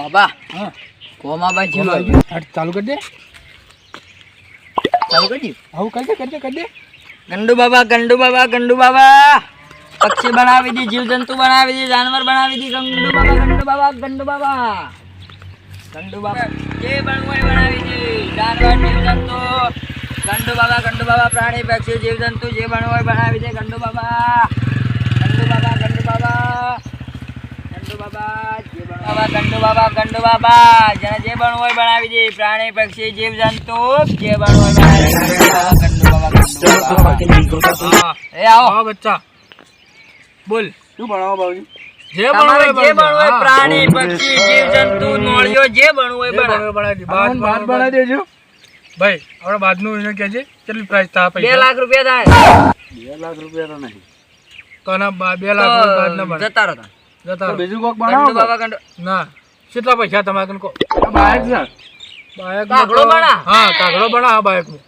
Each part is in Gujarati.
બાબા હા. કોમાબાઈ જીવ હટ ચાલુ કરી દે. ચાલુ કરી આવું કરી દે કરી દે કરી દે. ગંડુ બાબા ગંડુ બાબા ગંડુ બાબા. પક્ષી બનાવી દી જીવજંતુ બનાવી દી જાનવર બનાવી દી. ગંડુ બાબા ગંડુ બાબા ગંડુ બાબા. ગંડુ બાબા જે બનવું એ બનાવી દી. જાનવર જીવજંતુ. ગંડુ બાબા ગંડુ બાબા પ્રાણી પક્ષી જીવજંતુ જે બનવું હોય બનાવી દે. ગંડુ બાબા ગંડુ બાબા ગંડુ બાબા ગંડુ બાબા જે બનવું બાબા ગંડુ બાબા ગંડુ બાબા જેને જે બનવું હોય બનાવી દે. પ્રાણી પક્ષી જીવજંતુ જે બનવું હોય બનાવી દે. ગંડુ બાબા ગંડુ બાબા હા. એ આવો. આવો બચ્ચા. બોલ. શું ભણાવો બાબુજી જે તમારે જે બનવું બનવું હોય પ્રાણી પક્ષી જીવજંતુ નોળિયો જે બનવું હોય બનાવી ભાત બનાવી દેજો. ભાઈ આપણે બાદનું એને કહેજે કેટલી પ્રાઇસ પૈસા? લાખ રૂપિયા થાય. બે લાખ રૂપિયા તો નહીં. તો ના લાખ બાદના જતા રહો. બીજું કોક બનાવો ના કેટલા પૈસા તમારે કને કહો બાઈક છે. બાયકમાં કાગડો બના. હા કાગડો બના હા બાયકનું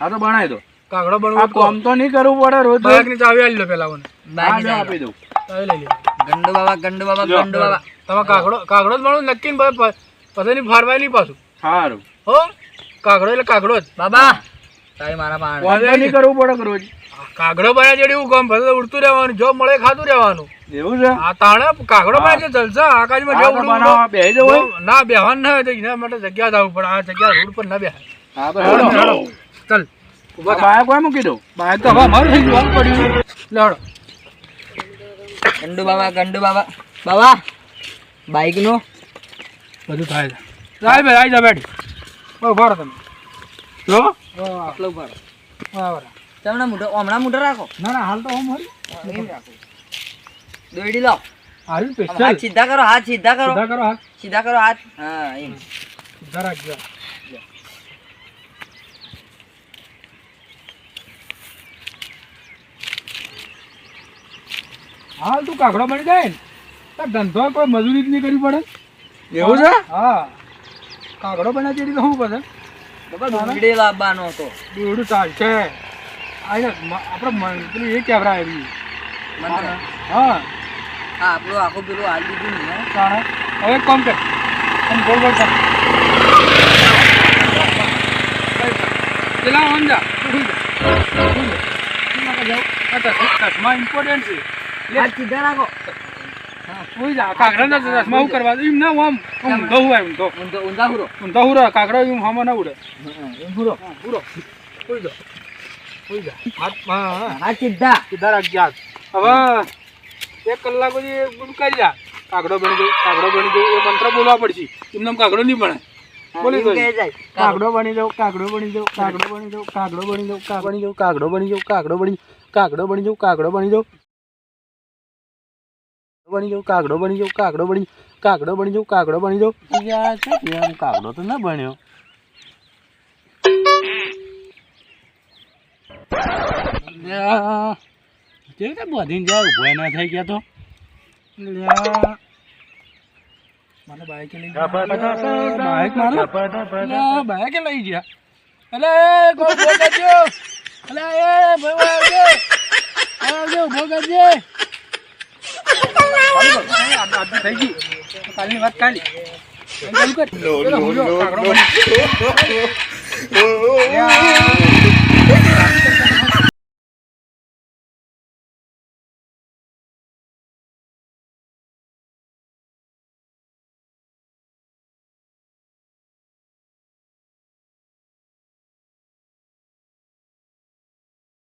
હા તો બનાવી દો. કાગડો આ કોમ તો નહીં કરવું પડે રોજ. બાયકની ચાવી આલી લો પેલા મને. બાકી હા, આપી દઉં. ચાવી લઈ લો. ગંડુ બાબા ગંડુ બાબા ગંડુ બાબા. તમે કાગડો કાગડો જ બનવું નક્કી ને પછી નહીં ફારવાય નહીં પાછું. સારું હો કાગડો એટલે કાગડો જ. બાબા તારી મારા પાણ નહીં કરવું પડે રોજ. કાગડો બન્યા જેડી એવું કામ પછી ઉડતું રહેવાનું જો મળે ખાતું રહેવાનું. એવું છે? આ તાણે કાગડો પાસે છે જલસા આકાશમાં જવું જે તો ઉડવું બનાવો, બેસી જવું હોય? ના બેહવાનું ના હોય તો એના માટે જગ્યા જવું પડે. આ જગ્યા રોડ પર ના બેહાય. હા તો હેડો. હેડો. ચાલ. ઊભા બાય કોઈ મૂકી દો બાય તો હવે મારું થઈ ગયું પડ્યું લે ગંડુ બાબા ગંડુ બાબા બાબા બાઈક નો. બધું થાય છે. રાય ભાઈ આવી જા બેઠ. બહુ ભારો તમે. જો. આટલો ઉપર બરાબર. તમને મોઢો હમણાં મોઢો રાખો. ના ના હાલ તો હું મારી દોડી લો હાલ સ્પેશિયલ હાથ સીધા કરો હાથ સીધા કરો. સીધા કરો હાથ. સીધા કરો હાથ. હા એમ. સીધા રાખજો. હાલ તું કાકડો બની જાય ને ધંધો કોઈ મજૂરી જ નહીં કરવી પડે. એવું છે? હા. કાકડો બન્યા જેડી તો શું પડે ડુંગળી લાવવાનો હતો. બેવડું ચાલશે. આપણે પેલું એ કેવરા આવી હા. હા આપણું આખું પેલું હાલ દીધું ને હે? હવે કોમ કર. આમ ગોળ ગોળ કર પેલા ઓન જા. એમાં ચશ્મા- ઇમ્પોર્ટન્ટ છે. લે. સીધા રાખો. જા. કાગડાના ચશ્મા હું કરવા એમ ના આમ ઊંધો ઊંધો. ઊંધા હુરો ઊંધો હુરો કાગડો એમ હામાં ના ઉડે. એમ હુરો હા પૂરો ઉઈ જા. ઉઈ હાથ હા હા સીધા સીધા રાખજે હવે એક કલાક પછી કરી જા કાગડો બની જાય કાગડો બની જાય એ મંત્ર બોલવા પડશે એમને કાગડો નહીં બને બોલી જાય કાગડો બની જાવ કાગડો બની જાવ કાગડો બની જાવ કાગડો બની જાવ કાગડો બની જાવ કાગડો બની જાવ કાગડો બની કાગડો બની જાવ કાગડો બની જાવ બની જાવ કાગડો બની જાવ કાગડો બની કાગડો બની જાવ કાગડો બની જાવ યાર શું કાગડો તો ના બન્યો કેવી રીતે બધીને જાય? ઊભો ના થઈ ગયા તો. મને બાઈક લઈ ગયા. બાઈક મારો? બાઈક લઈ ગયા. અલે એ ઊભો કરજો. અલે એ ભાઈ આવજો. આવજો ઊભો કરજે. થઈ ગઈ. કાલની વાત કાલી.